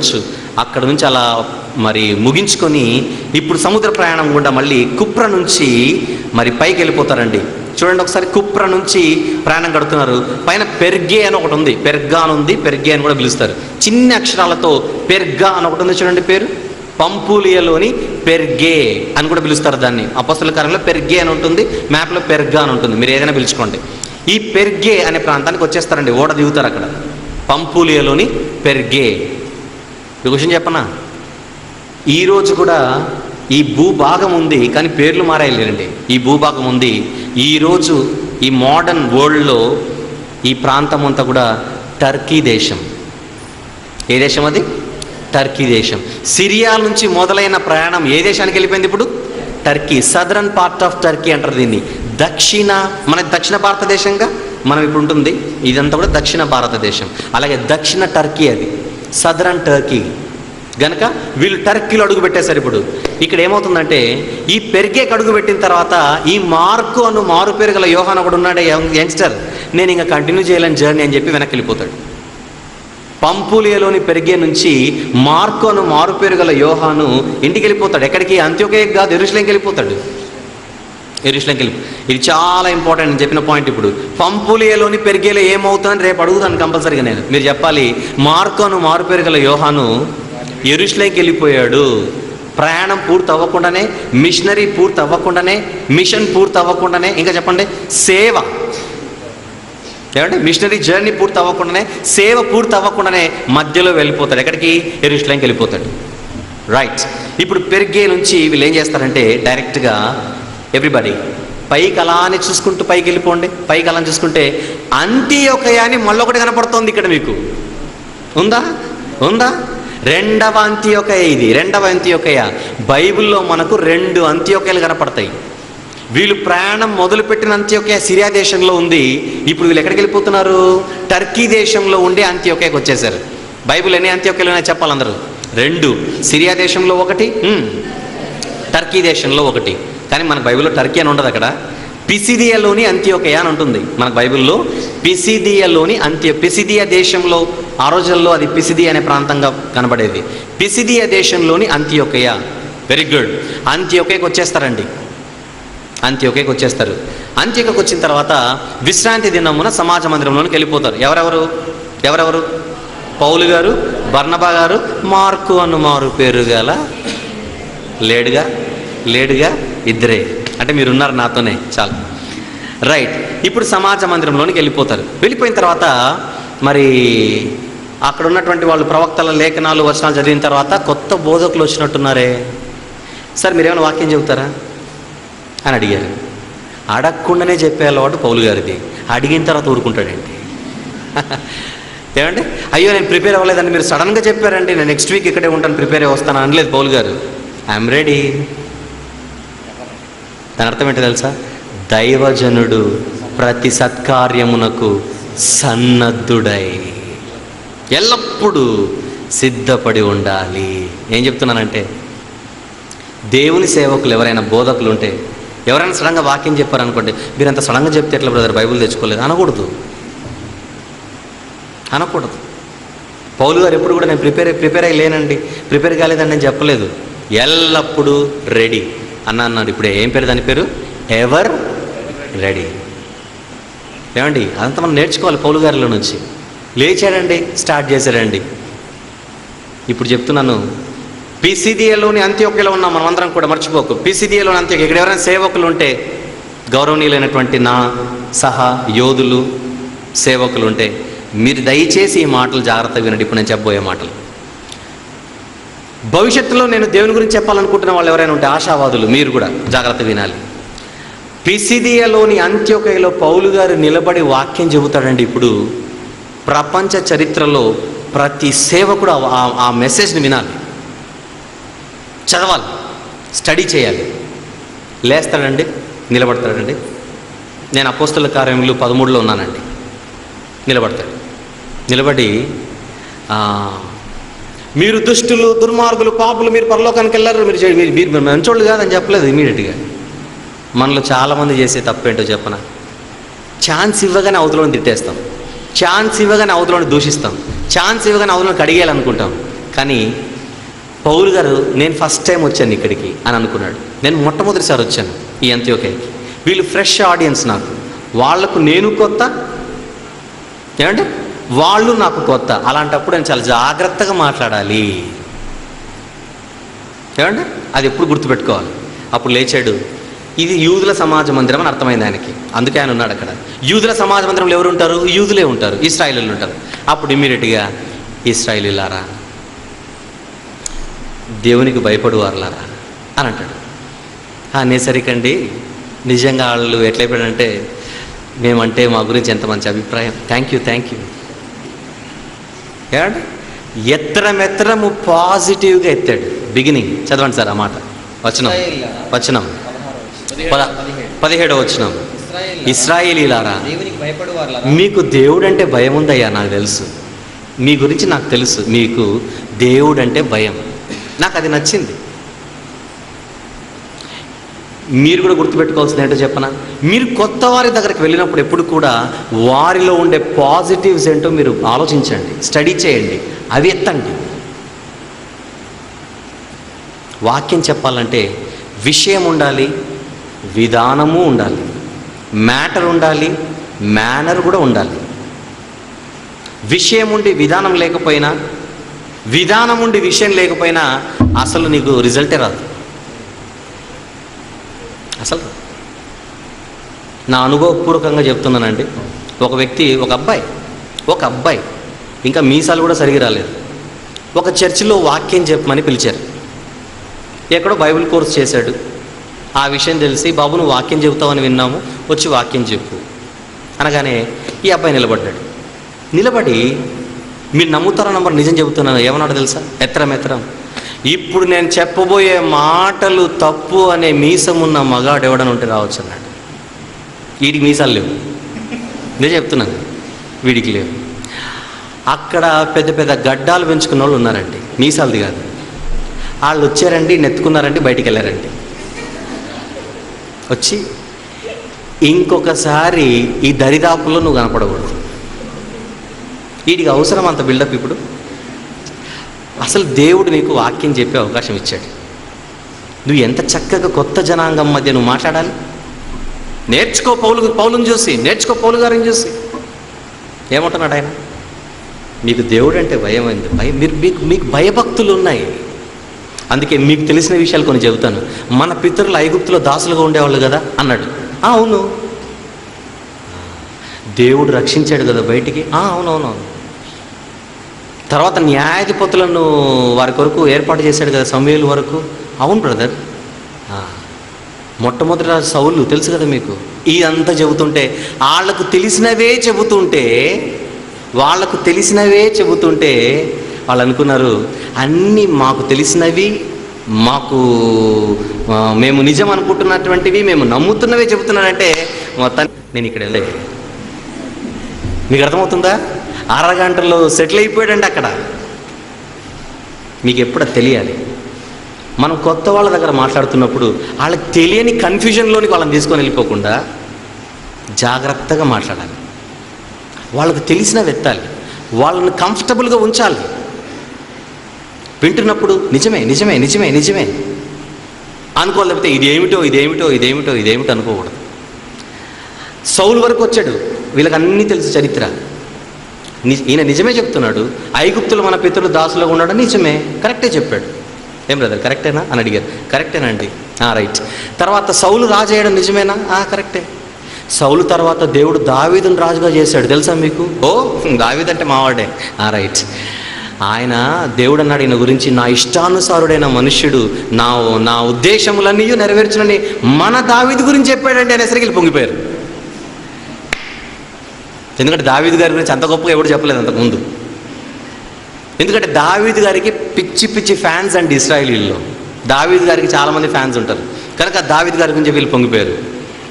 ఉండొచ్చు. అక్కడ నుంచి అలా మరి ముగించుకొని ఇప్పుడు సముద్ర ప్రయాణం గుండా మళ్ళీ కుప్ర నుంచి మరి పైకి వెళ్ళిపోతారండి. చూడండి ఒకసారి కుప్ర నుంచి ప్రయాణం గడుతున్నారు పైన పెర్గే అని ఒకటి ఉంది. పెర్గా అని ఉంది. పెర్గే అని కూడా పిలుస్తారు. చిన్న అక్షరాలతో పెర్గా అని ఒకటి ఉంది చూడండి పేరు. పంపులియలోని పెర్గే అని కూడా పిలుస్తారు దాన్ని. అపస్తుల కాలంలో పెర్గే అని ఉంటుంది. మ్యాప్లో పెర్గా అని ఉంటుంది. మీరు ఏదైనా పిలుచుకోండి. ఈ పెర్గే అనే ప్రాంతానికి వచ్చేస్తారండి. ఓడ దిగుతారు అక్కడ. పంపులియలోని పెర్గే. ఒక క్వశ్చన్ చెప్పనా? ఈరోజు కూడా ఈ భూభాగం ఉంది కానీ పేర్లు మారాయలేరండి ఈ భూభాగం ఉంది. ఈరోజు ఈ మోడర్న్ వరల్డ్లో ఈ ప్రాంతం అంతా కూడా టర్కీ దేశం. ఏ దేశం అది? టర్కీ దేశం. సిరియా నుంచి మొదలైన ప్రయాణం ఏ దేశానికి వెళ్ళిపోయింది ఇప్పుడు? Turkey southern part of Turkey అంటారు దీన్ని. దక్షిణ మన దక్షిణ భారతదేశంగా మనం ఇప్పుడు ఉంటుంది. ఇదంతా కూడా దక్షిణ భారతదేశం అలాగే దక్షిణ టర్కీ అది. సదరన్ టర్కీ గనక వీళ్ళు టర్కీలో అడుగు పెట్టేశారు ఇప్పుడు. ఇక్కడ ఏమవుతుందంటే ఈ పెరిగేకి అడుగు పెట్టిన తర్వాత ఈ మార్కు అను మారు పేరు గల యోహాన్ ఒకడు ఉన్నాడే యంగ్- యంగ్స్టర్. నేను ఇంకా కంటిన్యూ చేయలేని జర్నీ అని చెప్పి వెనక్కి వెళ్ళిపోతాడు. పంపులియలోని పెరిగే నుంచి మార్కు అను మారు పేరు గల యోహాను ఇంటికి వెళ్ళిపోతాడు. ఎక్కడికి? అంత్యోకే కాదు ఎరుషులేంకి వెళ్ళిపోతాడు. ఎరుషులంకి వెళ్ళి ఇది చాలా ఇంపార్టెంట్ నేను చెప్పిన పాయింట్ ఇప్పుడు. పంపులియలోని పెరిగేలో ఏమవుతుందని రేపు అడుగుతాను కంపల్సరీగా నేను. మీరు చెప్పాలి మార్కోను మారు పెరిగల యోహాను ఎరుషులంకి వెళ్ళిపోయాడు ప్రయాణం పూర్తి అవ్వకుండానే మిషనరీ పూర్తి అవ్వకుండానే మిషన్ పూర్తి అవ్వకుండానే ఇంకా చెప్పండి సేవ. ఏమంటే మిషనరీ జర్నీ పూర్తి అవ్వకుండానే సేవ పూర్తి అవ్వకుండానే మధ్యలో వెళ్ళిపోతాడు. ఎక్కడికి? ఎరుషులంకి వెళ్ళిపోతాడు రైట్. ఇప్పుడు పెరిగే నుంచి వీళ్ళు ఏం చేస్తారంటే డైరెక్ట్గా ఎవ్రీబడి పైకి అలానే చూసుకుంటూ పైకి వెళ్ళిపోండి. పైకి అలా చూసుకుంటే అంత్యోకయ అని మళ్ళొకటి కనపడుతోంది ఇక్కడ మీకు. ఉందా? ఉందా? రెండవ అంత్యోకయ ఇది. రెండవ అంత్యోకయ. బైబిల్లో మనకు రెండు అంత్యోకయలు కనపడతాయి. వీళ్ళు ప్రయాణం మొదలుపెట్టిన అంత్యోకయ సిరియా దేశంలో ఉంది. ఇప్పుడు వీళ్ళు ఎక్కడికి వెళ్ళిపోతున్నారు? టర్కీ దేశంలో ఉండే అంత్యోకయకు వచ్చేసారు. బైబిల్ ఎన్ని అంత్యోకయలు ఉన్నాయో చెప్పాలి అందరూ రెండు. సిరియా దేశంలో ఒకటి. టర్కీ దేశంలో ఒకటి. కానీ మన బైబిల్లో టర్కీ అని ఉండదు అక్కడ. పిసిదియాలోని అంత్యోకయ అని ఉంటుంది. మన బైబిల్లో పిసిదియాలోని అంత్య పిసిదియా దేశంలో ఆ రోజుల్లో అది పిసిది అనే ప్రాంతంగా కనబడేది. పిసిదియా దేశంలోని అంత్యోకయ. Very good అంత్యోకయకు వచ్చేస్తారండి. అంత్యోకయకు వచ్చేస్తారు. అంత్యోకకు వచ్చిన తర్వాత విశ్రాంతి దినమున సమాజ మందిరంలోనికి వెళ్ళిపోతారు. ఎవరెవరు? ఎవరెవరు? పౌలు గారు బర్ణబా గారు మార్కు అను మారు పేరు గల లేడుగా లేడుగా ఇద్దరే. అంటే మీరు ఉన్నారు నాతోనే చాలు. రైట్ ఇప్పుడు సమాజ మందిరంలోనికి వెళ్ళిపోతారు. వెళ్ళిపోయిన తర్వాత మరి అక్కడ ఉన్నటువంటి వాళ్ళు ప్రవక్తల లేఖనాలు వచనాలు చదివిన తర్వాత కొత్త బోధకులు వచ్చినట్టున్నారే. సార్ మీరేమైనా వాక్యం చెబుతారా? అని అడిగారు. అడగకుండానే చెప్పే అలవాటు పౌలు గారిది. అడిగిన తర్వాత ఊరుకుంటాడండి ఏమండి? అయ్యో నేను ప్రిపేర్ అవ్వలేదండి. మీరు సడన్గా చెప్పారండి. నేను నెక్స్ట్ వీక్ ఇక్కడే ఉంటాను ప్రిపేర్ వస్తాను అనలేదు పౌలు గారు. I'm ready. దాని అర్థం ఏంటో తెలుసా? దైవజనుడు ప్రతి సత్కార్యమునకు సన్నద్ధుడై ఎల్లప్పుడూ సిద్ధపడి ఉండాలి. ఏం చెప్తున్నానంటే దేవుని సేవకులు ఎవరైనా బోధకులు ఉంటే ఎవరైనా సడన్గా వాక్యం చెప్పారనుకోండి మీరు అంత సడన్గా చెప్తే ఎట్లా బ్రదర్? బైబిల్ తెచ్చుకోలేదు. అనకూడదు. అనకూడదు. పౌలు గారు ఎప్పుడు కూడా నేను ప్రిపేర్ ప్రిపేర్ అయ్యి లేనండి ప్రిపేర్ కాలేదని నేను చెప్పలేదు. ఎల్లప్పుడూ రెడీ. అన్న అన్నాడు. ఇప్పుడు ఏం పేరు దాని పేరు? Eveready. ఏమండి అదంతా మనం నేర్చుకోవాలి పౌలు గారిలో నుంచి. లేచాడండి స్టార్ట్ చేశాడండి ఇప్పుడు చెప్తున్నాను. పిసిడిఏలోని అంత్యోక్యలో ఉన్నాం మనం అందరం కూడా మర్చిపోకు. పిసిడిఏలోని అంత్యోక్య ఇక్కడ ఎవరైనా సేవకులు ఉంటే గౌరవనీయులైనటువంటి నా సహా యోధులు సేవకులు ఉంటే మీరు దయచేసి ఈ మాటలు జాగ్రత్తగా వినండి. ఇప్పుడు నేను చెప్పబోయే మాటలు. భవిష్యత్తులో నేను దేవుని గురించి చెప్పాలనుకుంటున్న వాళ్ళు ఎవరైనా ఉంటే ఆశావాదులు మీరు కూడా జాగ్రత్త వినాలి. పిసిదియలోని అంత్యోకయలో పౌలు గారు నిలబడి వాక్యం చెబుతాడండి ఇప్పుడు. ప్రపంచ చరిత్రలో ప్రతి సేవకుడు ఆ- ఆ- మెసేజ్ని వినాలి. చదవాలి. స్టడీ చేయాలి. లేస్తాడండి నిలబడతాడండి. నేను అపోస్తుల కార్యములు పదమూడులో ఉన్నానండి. నిలబడతాడు. నిలబడి మీరు దుష్టులు దుర్మార్గులు పాపులు మీరు పరలోకానికి వెళ్ళారు మీరు మీరు మీరు మంచోళ్ళు కాదని చెప్పలేదు ఇమీడియట్గా మనలో చాలామంది చేసే తప్పేంటో చెప్పన? ఛాన్స్ ఇవ్వగానే అవతలని తిట్టేస్తాం. ఛాన్స్ ఇవ్వగానే అవతలని దూషిస్తాం. ఛాన్స్ ఇవ్వగానే అవతలను కడిగేయాలనుకుంటాం. కానీ పౌలు గారు నేను ఫస్ట్ టైం వచ్చాను ఇక్కడికి అని అనుకున్నాడు. నేను మొట్టమొదటిసారి వచ్చాను ఈ అంత్యోకేకి వీళ్ళు ఫ్రెష్ ఆడియన్స్ నాకు. వాళ్ళకు నేను కొత్త. ఏమంటే వాళ్ళు నాకు కొత్త. అలాంటప్పుడు నేను చాలా జాగ్రత్తగా మాట్లాడాలి. ఏమండి? అది ఎప్పుడు గుర్తుపెట్టుకోవాలి. అప్పుడు లేచాడు. ఇది యూదుల సమాజ మందిరం అని అర్థమైంది ఆయనకి. అందుకే ఆయన ఉన్నాడు అక్కడ. యూదుల సమాజ మందిరంలో ఎవరు ఉంటారు? యూదులే ఉంటారు. ఇస్రాయిలీలు ఉంటారు. అప్పుడు ఇమీడియట్గా ఇస్రాయిలీలారా దేవునికి భయపడువారులారా అని అంటాడు. అనేసరికండి నిజంగా వాళ్ళు ఎట్లయిపోయాడంటే మేమంటే మా గురించి ఎంత మంచి అభిప్రాయం. Thank you thank you. ఏమంటే? ఎత్తరం ఎత్తరము పాజిటివ్గా ఎత్తాడు. బిగినింగ్ చదవండి సార్ ఆ మాట. వచనం. వచనం. పద పదిహేడో. వచనం. ఇస్రాయేలీలారా? మీకు దేవుడు అంటే భయం ఉందయ్యా నాకు తెలుసు. మీ గురించి నాకు తెలుసు. మీకు దేవుడు అంటే భయం. నాకు అది నచ్చింది. మీరు కూడా గుర్తుపెట్టుకోవాల్సింది ఏంటో చెప్పనా? మీరు కొత్త వారి దగ్గరికి వెళ్ళినప్పుడు ఎప్పుడు కూడా వారిలో ఉండే పాజిటివ్స్ ఏంటో మీరు ఆలోచించండి స్టడీ చేయండి అవి ఎత్తండి. వాక్యం చెప్పాలంటే విషయం ఉండాలి విధానము ఉండాలి మ్యాటర్ ఉండాలి మేనర్ కూడా ఉండాలి. విషయం ఉండి విధానం లేకపోయినా విధానం ఉండి విషయం లేకపోయినా అసలు నీకు రిజల్టే రాదు. అసలు నా అనుభవపూర్వకంగా చెప్తున్నానండి. ఒక వ్యక్తి ఒక అబ్బాయి ఒక అబ్బాయి ఇంకా మీసాలు కూడా సరిగి రాలేదు. ఒక చర్చిలో వాక్యం చెప్పమని పిలిచారు. ఎక్కడో బైబిల్ కోర్స్ చేశాడు. ఆ విషయం తెలిసి బాబు నువ్వు వాక్యం చెబుతావని విన్నాము వచ్చి వాక్యం చెప్పు. అనగానే ఈ అబ్బాయి నిలబడ్డాడు. నిలబడి మీరు నమ్ముతారా నంబర్ నిజం చెబుతున్నాను ఏమన్నాడు తెలుసా? ఎత్తరం ఎత్తరం. ఇప్పుడు నేను చెప్పబోయే మాటలు తప్పు అనే మీసమున్న మగాడు ఎవడని ఉంటే రావచ్చు అన్నాడు. వీడికి మీసాలు లేవు. నేను చెప్తున్నాను. వీడికి లేవు. అక్కడ పెద్ద పెద్ద గడ్డాలు పెంచుకున్న వాళ్ళు ఉన్నారండి. మీసాలది కాదు. వాళ్ళు వచ్చారండి నెత్తుకున్నారండి బయటికి వెళ్ళారండి. వచ్చి ఇంకొకసారి ఈ దరిదాపుల్లో నువ్వు కనపడకూడదు. వీడికి అవసరం అంత బిల్డప్ ఇప్పుడు. అసలు దేవుడు నీకు వాక్యం చెప్పే అవకాశం ఇచ్చాడు. నువ్వు ఎంత చక్కగా కొత్త జనాంగం మధ్య నువ్వు మాట్లాడాలి? నేర్చుకో పౌలు పౌలను చూసి నేర్చుకో పౌలు గారిని చూసి. ఏమంటున్నాడు ఆయన? మీకు దేవుడు అంటే భయం అయింది భయం మీరు మీకు మీకు భయభక్తులు ఉన్నాయి. అందుకే మీకు తెలిసిన విషయాలు కొన్ని చెబుతాను. మన పితరులు ఐగుప్తులో దాసులుగా ఉండేవాళ్ళు కదా? అన్నాడు. అవును. దేవుడు రక్షించాడు కదా బయటికి? అవునవునవును. తర్వాత న్యాయాధిపతులను వారి కొరకు ఏర్పాటు చేశాడు కదా సమయాల వరకు. అవును బ్రదర్. మొట్టమొదట మొట్టమొదటి సౌలు తెలుసు కదా మీకు. ఇదంతా చెబుతుంటే వాళ్ళకు తెలిసినవే చెబుతుంటే వాళ్ళకు తెలిసినవే చెబుతుంటే వాళ్ళు అనుకున్నారు అన్నీ మాకు తెలిసినవి మాకు మేము నిజం అనుకుంటున్నటువంటివి మేము నమ్ముతున్నవే చెబుతున్నానంటే మొత్తం నేను ఇక్కడ వెళ్ళే. మీకు అర్థమవుతుందా? అరగంటలో సెటిల్ అయిపోయాడండి అక్కడ. మీకు ఎప్పుడో తెలియాలి. మనం కొత్త వాళ్ళ దగ్గర మాట్లాడుతున్నప్పుడు వాళ్ళకి తెలియని కన్ఫ్యూజన్లోనికి వాళ్ళని తీసుకొని వెళ్ళిపోకుండా జాగ్రత్తగా మాట్లాడాలి. వాళ్ళకు తెలిసిన వెత్తాలి వాళ్ళని కంఫర్టబుల్గా ఉంచాలి. వింటున్నప్పుడు నిజమే నిజమే నిజమే నిజమే. అనుకోలేకపోతే ఇదేమిటో ఇదేమిటో ఇదేమిటో ఇదేమిటో అనుకోకూడదు. సౌలు వరకు వచ్చాడు. వీళ్ళకి అన్నీ తెలుసు చరిత్ర. ఈయన నిజమే చెప్తున్నాడు. ఐగుప్తులు మన పితరులు దాసులుగా ఉన్నాడు నిజమే. కరెక్టే చెప్పాడు. ఏం బ్రదర్ కరెక్టేనా? అని అడిగారు. కరెక్టేనండి రైట్ తర్వాత సౌలు రాజు అయ్యడం నిజమేనా? ఆ, కరెక్టే. సౌలు తర్వాత దేవుడు దావీదును రాజుగా చేశాడు. తెలుసా మీకు? ఓ దావీద్ అంటే మావాడే. ఆ, రైట్ ఆయన దేవుడు అన్నాడు ఈయన గురించి నా ఇష్టానుసారుడైన మనుష్యుడు నా నా ఉద్దేశములన్నీ నెరవేర్చునని మన దావీదు గురించి చెప్పాడంటే అనేసరికి వీళ్ళు పొంగిపోయారు. ఎందుకంటే దావీద్ గారి గురించి అంత గొప్పగా ఎవరు చెప్పలేదు అంతకుముందు. ఎందుకంటే దావీద్ గారికి పిచ్చి పిచ్చి ఫ్యాన్స్ అండి ఇస్రాయలీల్లో. దావీద్ గారికి చాలామంది ఫ్యాన్స్ ఉంటారు. కనుక దావీద్ గారి గురించి వీళ్ళు పొంగిపోయారు.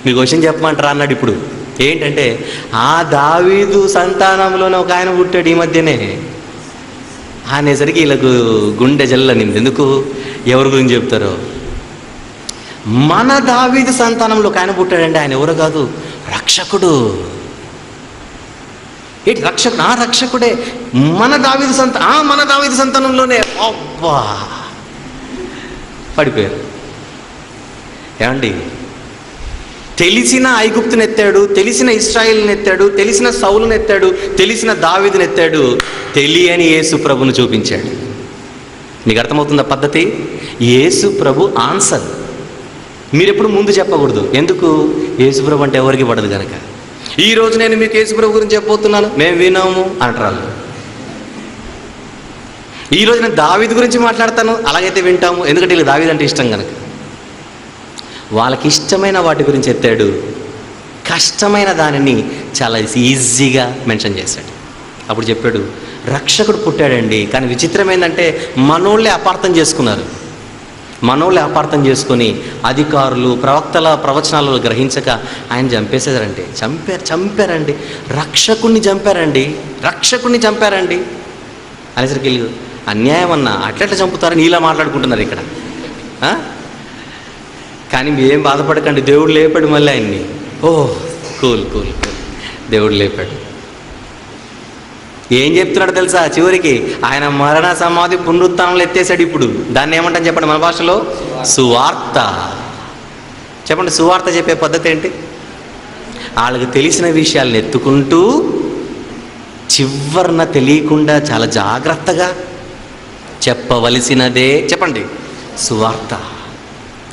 మీకు క్వశ్చన్ చెప్పమంటారా అన్నాడు ఇప్పుడు. ఏంటంటే ఆ దావీదు సంతానంలోనే ఒక ఆయన పుట్టాడు ఈ మధ్యనే. అనేసరికి వీళ్ళకు గుండె జల్లనింది ఎందుకు? ఎవరి గురించి చెప్తారో. మన దావీదు సంతానంలో ఒక ఆయన పుట్టాడండి. ఆయన ఎవరు కాదు రక్షకుడు. ఏంటి రక్షకు ఆ రక్షకుడే మన దావిది సంత ఆ మన దావిది సంతానంలోనే. అబ్బా! పడిపోయారు. ఏమండి? తెలిసిన ఐగుప్తుని ఎత్తాడు తెలిసిన ఇస్రాయిల్ని ఎత్తాడు తెలిసిన సౌలుని ఎత్తాడు తెలిసిన దావిదిని ఎత్తాడు తెలియని యేసు ప్రభును చూపించాడు. మీకు అర్థమవుతుందా పద్ధతి? యేసు ప్రభు ఆన్సర్. మీరు ఎప్పుడు ముందు చెప్పకూడదు. ఎందుకు? యేసు ప్రభు అంటే ఎవరికి పడదు కనుక ఈ రోజు నేను మీకు యేసుప్రభు గురించి చెప్పబోతున్నాను. మేము వినాము అంటారు. ఈ రోజు నేను దావీదు గురించి మాట్లాడతాను అలాగైతే వింటాము. ఎందుకంటే వీళ్ళు దావిద్ అంటే ఇష్టం కనుక వాళ్ళకి ఇష్టమైన వాటి గురించి ఎత్తాడు కష్టమైన దానిని చాలా ఈజీగా మెన్షన్ చేశాడు. అప్పుడు చెప్పాడు రక్షకుడు పుట్టాడండి. కానీ విచిత్రం ఏంటంటే మనోళ్ళే అపార్థం చేసుకున్నారు. మనోళ్ళు అపార్థం చేసుకొని అధికారులు ప్రవక్తల ప్రవచనాలు గ్రహించక ఆయన చంపేసేదారండి. చంపారు చంపారండి. రక్షకుణ్ణి చంపారండి. రక్షకుణ్ణి చంపారండి. అనేసరికి అన్యాయం అన్న అట్లెట్లా చంపుతారని ఇలా మాట్లాడుకుంటున్నారు ఇక్కడ. కానీ మీరేం బాధపడకండి దేవుడు లేపాడు మళ్ళీ ఆయన్ని. Oh cool cool cool. దేవుడు లేపాడు. ఏం చెప్తున్నాడు తెలుసా? చివరికి ఆయన మరణ సమాధి పునరుత్థానంలో ఎత్తేసాడు ఇప్పుడు. దాన్ని ఏమంటాను చెప్పండి మన భాషలో? సువార్త. చెప్పండి సువార్త చెప్పే పద్ధతి ఏంటి? వాళ్ళకి తెలిసిన విషయాలను ఎత్తుకుంటూ చివరిన తెలియకుండా చాలా జాగ్రత్తగా చెప్పవలసినదే చెప్పండి సువార్త.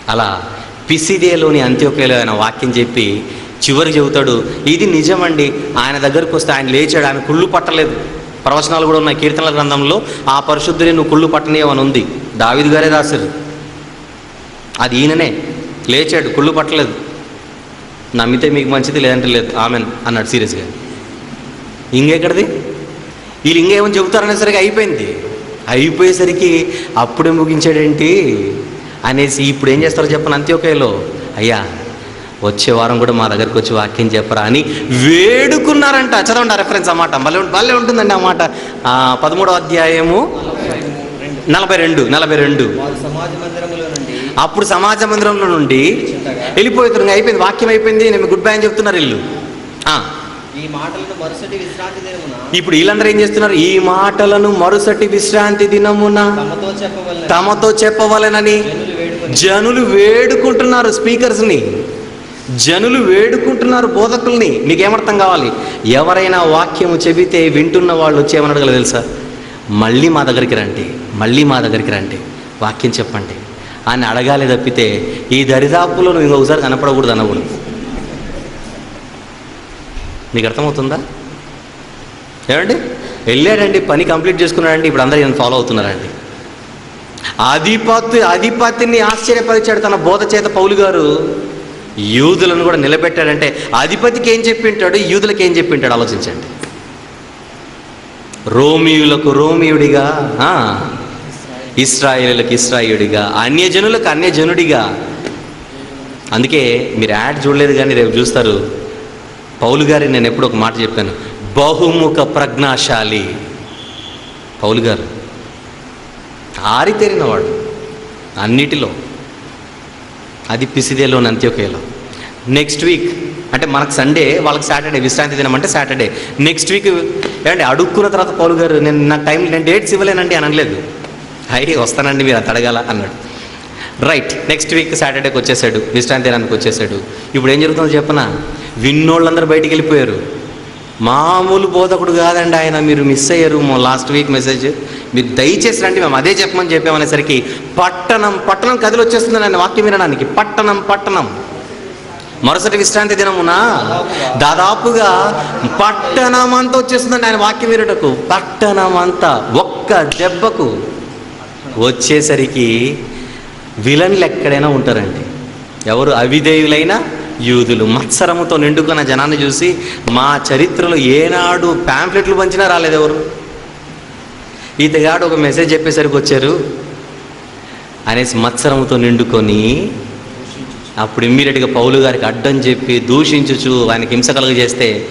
అలా పిసిదేలోని అంత్యోకేలో ఆయన వాక్యం చెప్పి చివరి చెబుతాడు ఇది నిజమండి. ఆయన దగ్గరకు వస్తే ఆయన లేచాడు ఆయన కుళ్ళు పట్టలేదు. ప్రవచనాలు కూడా ఉన్నాయి. కీర్తనల గ్రంథంలో ఆ పరిశుద్ధుని నువ్వు కుళ్ళు పట్టనీయమని ఉంది. దావిది గారే రాశారు. అది ఈయననే. లేచాడు కుళ్ళు పట్టలేదు. నమ్మితే మీకు మంచిది లేదంటే లేదు. ఆమెన్ అన్నాడు సీరియస్గా ఇంకెక్కడిది? వీళ్ళు ఇంకేమని చెబుతారనేసరికి అయిపోయింది. అయిపోయేసరికి అప్పుడే ముగించాడేంటి అనేసి ఇప్పుడు ఏం చేస్తారో చెప్పను అంత్యోకేలో అయ్యా వచ్చే వారం కూడా మా దగ్గరికి వచ్చి వాక్యం చెప్పరా అని వేడుకున్నారంట. చదవండి ఆ రెఫరెన్స్ అన్నమాట భలే ఉం- భలే ఉంటుందండి ఆ మాట. ఆ, పదమూడవ అధ్యాయము నలభై రెండు నలభై రెండు. అప్పుడు సమాజ మందిరంలో నుండి వెళ్ళిపోతారు ఇంకా అయిపోయింది వాక్యం అయిపోయింది నేను గుడ్ బై అని చెప్తున్నారు ఇల్లు ఇప్పుడు వీళ్ళందరూ ఏం చేస్తున్నారు? ఈ మాటలను మరుసటి విశ్రాంతి దినమున తమతో చెప్పవలన తమతో చెప్పవలెనని జనులు వేడుకుంటున్నారు స్పీకర్స్ని. జనులు వేడుకుంటున్నారు బోధకుల్ని. మీకేమర్థం కావాలి? ఎవరైనా వాక్యము చెబితే వింటున్న వాళ్ళు వచ్చి అడగలు అడగలేదు తెలుసా? మళ్ళీ మా దగ్గరికి రండి మళ్ళీ మా దగ్గరికి రండి వాక్యం చెప్పండి. అని అడగాలి తప్పితే ఈ దరిదాపులో నువ్వు ఇంకొకసారి కనపడకూడదు అనకూడదు. నీకు అర్థమవుతుందా? ఏమండి? వెళ్ళాడండి పని కంప్లీట్ చేసుకున్నాడండి ఇప్పుడు అందరూ ఈయన ఫాలో అవుతున్నారండి. ఆధిపత్య అధిపతిని ఆశ్చర్యపరిచాడు తన బోధ చేత పౌలు గారు. యూదులను కూడా నిలబెట్టాడంటే అధిపతికి ఏం చెప్పింటాడు యూదులకు ఏం చెప్పింటాడు ఆలోచించండి. రోమియులకు రోమియుడిగా ఇస్రాయిలకు ఇస్రాయుడిగా అన్యజనులకు అన్యజనుడిగా. అందుకే మీరు యాడ్ చూడలేదు కానీ రేపు చూస్తారు. పౌలు గారి నేను ఎప్పుడు ఒక మాట చెప్పాను. బహుముఖ ప్రజ్ఞాశాలి. పౌలు గారు ఆరితేరినవాడు అన్నిటిలో. అది పిసిదేలోని అంత్యోకేలో నెక్స్ట్ వీక్ అంటే మనకు సండే వాళ్ళకి సాటర్డే విశ్రాంతి దినం అంటే సాటర్డే నెక్స్ట్ వీక్ ఏమంటే అడుక్కున్న తర్వాత పౌలు గారు నేను నాకు టైం నేను డేట్స్ ఇవ్వలేనండి అని అనలేదు హై వస్తానండి మీరు అంత అడగాల అన్నాడు. రైట్ నెక్స్ట్ వీక్ సాటర్డేకి వచ్చేసాడు విశ్రాంతి దినానికి వచ్చేసాడు. ఇప్పుడు ఏం జరుగుతుందో చెప్పనా? విన్నోళ్ళందరూ బయటికి వెళ్ళిపోయారు. మామూలు బోధకుడు కాదండి ఆయన మీరు మిస్ అయ్యారు. లాస్ట్ వీక్ మెసేజ్ మీరు దయచేసి రండి మేము అదే చెప్పమని చెప్పామనేసరికి పట్టణం పట్టణం కదిలి వచ్చేస్తుంది ఆయన వాక్యం వినడానికి. పట్టణం పట్టణం. మరుసటి విశ్రాంతి దినమున దాదాపుగా పట్టణం అంతా వచ్చేస్తుందండి ఆయన వాక్యం వినటకు. పట్టణం అంతా ఒక్క దెబ్బకు వచ్చేసరికి విలన్లు ఎక్కడైనా ఉంటారండి. ఎవరు అవిధేయులైన యూదులు మత్సరముతో నిండుకున్న జనాన్ని చూసి మా చరిత్రలో ఏనాడు ప్యాంప్లెట్లు పంచినా రాలేదు ఎవరు ఈతగాడు ఒక మెసేజ్ చెప్పేసరికి వచ్చారు. అనేసి మత్సరంతో నిండుకొని అప్పుడు ఇమ్మీడియట్గా పౌలు గారికి అడ్డం చెప్పి దూషించుచు ఆయనకి హింస కలుగజేస్తే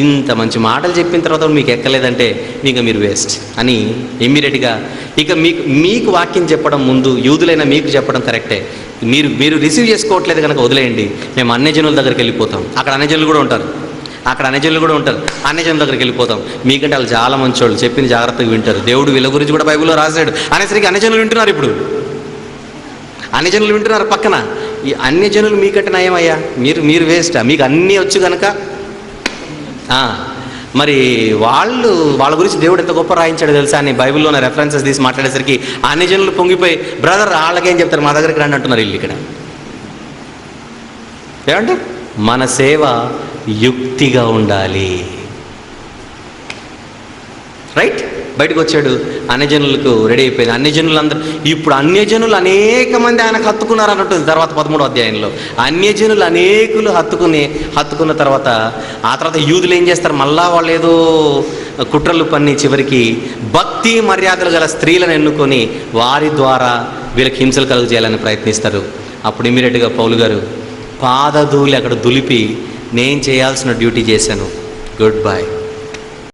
ఇంత మంచి మాటలు చెప్పిన తర్వాత కూడా మీకు ఎక్కలేదంటే ఇక మీరు వేస్ట్ అని ఇమ్మీడియట్గా ఇక మీకు మీకు వాక్యం చెప్పడం ముందు యూదులైన మీకు చెప్పడం కరెక్టే. మీరు మీరు రిసీవ్ చేసుకోవట్లేదు కనుక వదిలేయండి. మేము అన్ని జనుల దగ్గరికి వెళ్ళిపోతాం. అక్కడ అన్ని జనులు కూడా ఉంటారు. అక్కడ అన్యజనులు కూడా ఉంటారు. అన్యజనుల దగ్గరికి వెళ్ళిపోతాం. మీకంటే వాళ్ళు చాలా మంచోళ్ళు. చెప్పింది జాగ్రత్తగా వింటారు. దేవుడు వీళ్ళ గురించి కూడా బైబిల్లో రాశాడు. అనేసరికి అన్యజనులు వింటున్నారు ఇప్పుడు. అన్యజనులు వింటున్నారు పక్కన. ఈ అన్యజనులు మీకంటే నయమయ్యా? మీరు మీరు వేస్టా. మీకు అన్నీ వచ్చు కనుక మరి వాళ్ళు వాళ్ళ గురించి దేవుడు ఎంత గొప్ప రాయించాడు తెలుసా? అని బైబిల్లో ఉన్న రెఫరెన్సెస్ తీసి మాట్లాడేసరికి అన్ని జనులు పొంగిపోయి బ్రదర్ వాళ్ళకేం చెప్తారు? మా దగ్గరికి రండి అంటున్నారు వీళ్ళు ఇక్కడ. ఏమంటే మన సేవ యుక్తిగా ఉండాలి. రైట్ బయటకు వచ్చాడు అన్యజనులకు రెడీ అయిపోయింది. అన్యజనులందరూ ఇప్పుడు అన్యజనులు అనేక మంది ఆయనకు హత్తుకున్నారు అన్నట్టుంది తర్వాత పదమూడో అధ్యాయంలో. అన్యజనులు అనేకులు హత్తుకుని హత్తుకున్న తర్వాత ఆ తర్వాత యూదులు ఏం చేస్తారు? మళ్ళా వాళ్ళు ఏదో కుట్రలు పన్ని చివరికి భక్తి మర్యాదలు గల స్త్రీలను ఎన్నుకొని వారి ద్వారా వీళ్ళకి హింసలు కలుగు చేయాలని ప్రయత్నిస్తారు. అప్పుడు ఇమీడియట్గా పౌలు గారు పాదధూలి అక్కడ దులిపి నేను చేయాల్సిన డ్యూటీ చేశాను. Good bye